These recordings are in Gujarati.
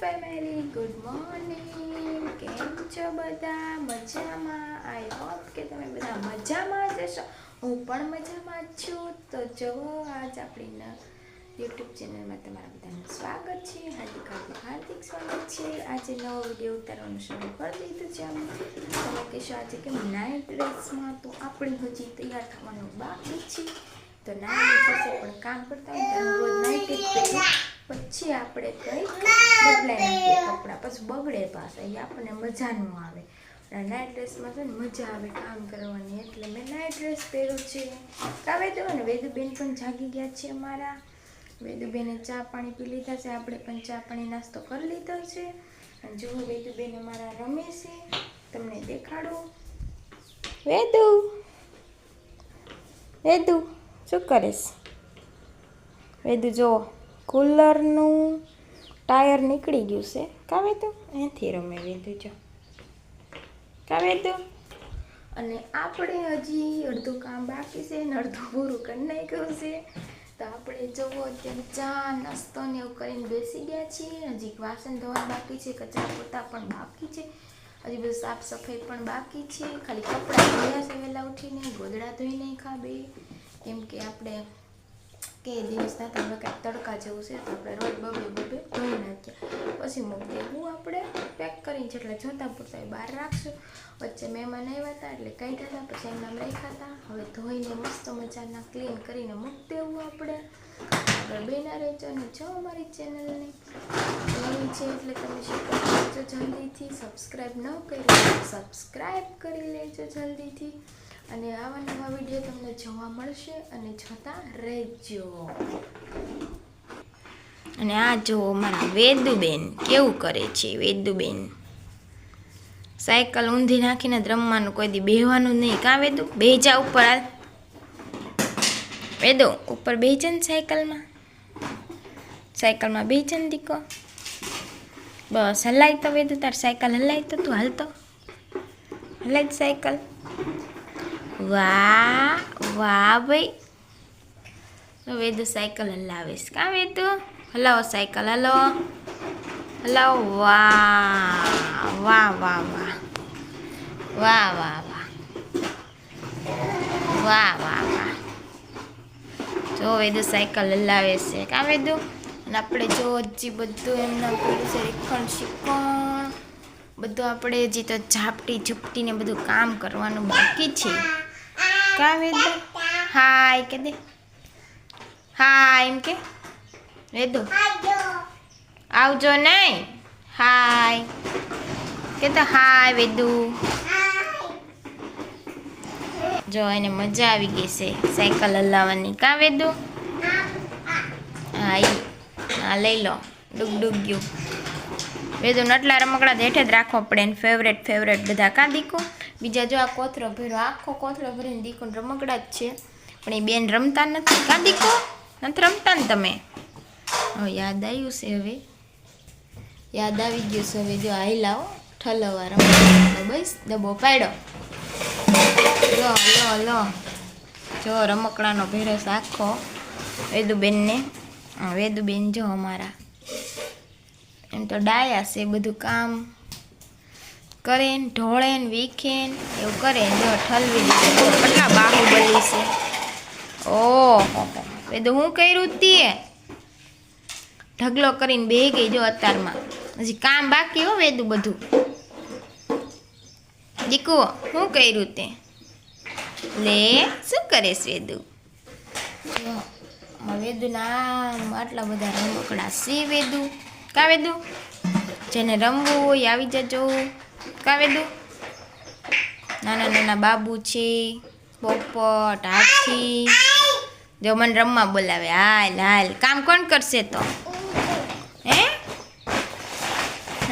ફેમિલી ગુડ મોર્નિંગ કેમ છો બધા? મજામાં? આઈ હોપ કે તમે બધા મજામાં જ હશો. હું પણ મજામાં છું. તો જુઓ, આજ આપણી યુટ્યુબ ચેનલમાં તમારા બધાનું સ્વાગત છે. હાર્દિક હાર્દિક હાર્દિક સ્વાગત છે. આજે નવો વીડિયો ઉતારવાનું શરૂ કરી દીધું છે અમે. તમે કહેશો આજે કેમ નાઇટ ડ્રેસમાં તો આપણે હજી તૈયાર થવાનું બાકી છે. તો નાઇટ ડ્રેસ પણ કામ કરતા હોય રોજ નાઇટ પછી આપણે કંઈક બદલાઈ નાખીએ કપડાં. પછી બગડે પાછા. એ આપણને મજા ન આવે નાઇટ ડ્રેસમાં છે ને મજા આવે કામ કરવાની. એટલે મેં નાઇટ ડ્રેસ પહેર્યું છે. કાવે તો ને વેદુબેન પણ જાગી ગયા છે અમારા. વેદુબેને ચા પાણી પી લીધા છે. આપણે પણ ચા પાણી નાસ્તો કરી લીધો છે. અને જો વેદુબેન અમારા રમે છે. તમને દેખાડું. વેદુ! વેદુ શું કરીશ? વેદુ જો કુલરનું ટાયર નીકળી ગયું છે. કાવે તો? અહીંથી રમે દેજો કાવે તો? અને આપણે હજી અડધું કામ બાકી છે ને અડધું પૂરું કરી નાખ્યું છે. તો આપણે જોવો અત્યારે ચા, નાસ્તો ને એવું કરીને બેસી ગયા છીએ. હજી વાસણ ધોવા બાકી છે, કચરા પોતા પણ બાકી છે. હજી બધું સાફ સફાઈ પણ બાકી છે. ખાલી કપડાં ધોયા છે વહેલા ઉઠીને, ગોદડા ધોઈ નહીં ખાબે કેમ કે આપણે કે દિવસના તમે કાંઈક તડકા જેવું છે, તો આપણે રોજ બબે બબે ધોઈ નાખ્યા. પછી મૂકી દેવું આપણે, પેક કરીને એટલે જોતા પૂરતા બહાર રાખશું. વચ્ચે મહેમાન આવ્યા હતા એટલે કાઢ્યા હતા પછી એમના રાખ્યા હતા. હવે ધોઈને મસ્ત મજાના ક્લીન કરીને મૂકી દેવું આપણે. આગળ બેના રહેજો અને જો અમારી ચેનલને નવી છે એટલે તમે શીખવા કરજો જલ્દીથી સબસ્ક્રાઈબ ન કરી સબસ્ક્રાઈબ કરી લેજો જલ્દીથી. અને આવા નવા વીડિયો તમને જોવા મળશે અને જોતા રહેજો. અને આ જો મારા વેદુબેન કેવું કરે છે વેદુબેન? સાયકલ ઊંધી નાખીને જ રમવાનું કોઈ દી બેહવાનું નહીં. કાં વેદુ? બેજા ઉપર હાલ. વેદુ, ઉપર બે છે ને સાયકલમાં. સાયકલમાં બે છે દીકો. બસ, હલાય તો વેદુ, તાર સાયકલ હલાય તો તું હાલતો. હલાય સાયકલ. વાહ વાહ ભાઈ. તો વેદુ સાયકલ હલાવીશ. કાં વેદુ? હલાવો સાયકલ હલો હલાવો. વાહ વાહ વાહ વાહ. વાહ વાહ વાહ. વાહ વાહ વાહ. જો વેદુ સાયકલ હલાવે છે. કાં વેદુ? અને આપણે જો હજી બધું એમના પડ્યું છે રીખણ શીખણ બધું આપણે હજી તો ઝાપટી ઝૂપટીને બધું કામ કરવાનું બાકી છે. કાં વેદુ હાય કે દે હાય એમ કે વેદુ આવજો નહીં હાય કે તો હાય વેદુ જો એને મજા આવી ગઈ છે સાયકલ હલાવવાની કાં વેદુ હા હા લઈ લો ડુગ ડુગ ગયું વેદુ નટલા રમકડા હેઠે જ રાખવા પડે ને ફેવરેટ ફેવરેટ બધા કાં દીકો બીજા જો આ કોથરો ભર્યો, આખો કોથરો ભરીને દીકો રમકડા જ છે. પણ એ બેન રમતા નથી. કાં દીકો નથી રમતા ને તમે? યાદ આવ્યું છે હવે. યાદ આવી ગયું છે હવે. જો આઈ લાવો ઠલવા રમકડા. બસ, ડબ્બો પાડ્યો. લો લો લો. જો રમકડાનો ભેરસ આખો. વેદુબેનને. વેદુબેન જો અમારા. એમ તો ડાયા છે બધું કામ. કરે ને ઢોળે ને વીખે એવું કરે જો, ઠલવી દીધું કેટલા બાહુબલી છે. ઓહો. તો હું કર્યું તીએ. ઢગલો કરીને બે ગઈ જો અત્યારમાં હજી કામ બાકી હો વેદું બધું. દીકુ શું કર્યું તે? લે, શું કરે વેદુ? વેદુના આટલા બધા રમકડા સી વેદુ. કા વેદુ? જેને રમવું હોય આવી જજો. કા વેદુ? નાના નાના બાબુ છે પોપટ હાથી. જો મને રમવા બોલાવે હાલ હાલ. કામ કોણ કરશે તો? હે?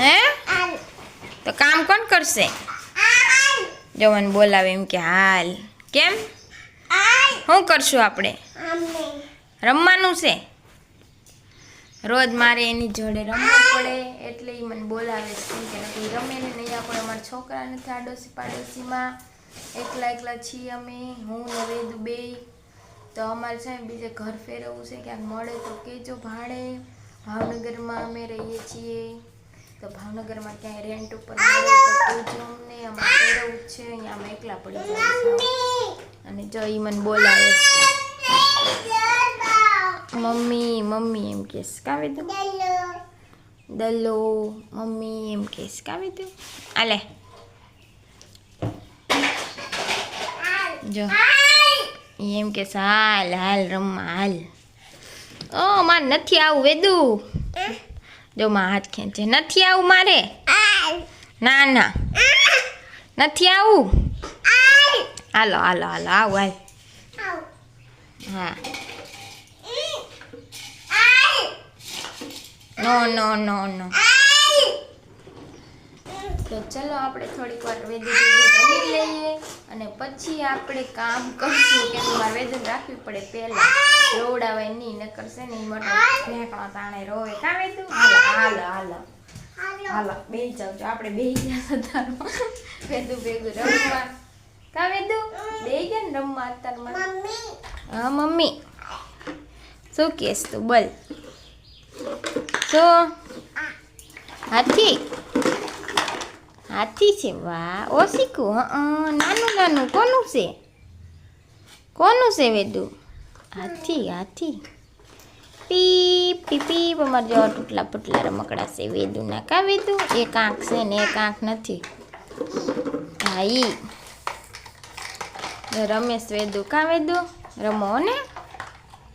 હે? તો કામ કોણ કરશે? જો મને બોલાવે એમ કે હાલ. કેમ? શું કરશું આપણે? રમવાનું છે? રોજ મારે એની જોડે રમવું પડે એટલે એ મને બોલાવે છે. કેમ કે નથી રમે ને નહીં આપણે અમારા છોકરા નથી આડોશી પાડોશીમાં એકલા એકલા છીએ અમે હું ને વેદુ બે. તો અમારે છે બીજે ઘર ફેરવવું છે ક્યાંક મળે તો કહેજો ભાડે. ભાવનગરમાં અમે રહીએ છીએ. તો ભાવનગરમાં ક્યાંય રેન્ટ ઉપર મળે તો કહેજો અમને અમારે ફેરવવું જ છે અહીંયા અમે એકલા પડી જાય અને જો એ મને બોલાવે છે. મમ્મી મમ્મી એમ કહેશ કાવી તું દલો મમ્મી એમ કહેશ કાવી તું આલે. જો. એમ કે હાલ હાલ રમવા હાલ. ઓ માં નથી આવું વેદુ. જો માં હાથ ખેંચે. નથી આવું મારે? ના ના. નથી આવું? હાલો. હાલો હાલો આવું હાલ. હા. નો નો નો નો તો ચલો આપણે થોડીક વાર વેદન રમી લઈએ અને પછી આપણે કામ કરશું કે મારે વેદન રાખવી પડે પહેલા. રોવડાવાય નહીં ન કરશે ને મોટો ઢેકણો તાણે રોવે. કા વેદુ? હાલો હાલો હાલો. હાલો. બે જાવ છો. આપણે બે ગયા તારો વેદું ભેગું રમવા. કા વેદું? બે ગયા ને રમવા અત્યારમાં? હા મમ્મી. શું કહેશ તું? બોલ. શું હાથી. હાથી છે, વાહ. ઓશીકું હં નાનું નાનું, કોનું છે? કોનું છે, વેદુ? હાથી હાથી. પી પી પી અમારે જેવા ટૂટલા પૂટલા રમકડા છે, વેદુના. કા વેદુ? એક આંખ છે ને એક આંખ નથી. ભાઈ. રમેશ વેદુ. કા વેદુ? રમો ને.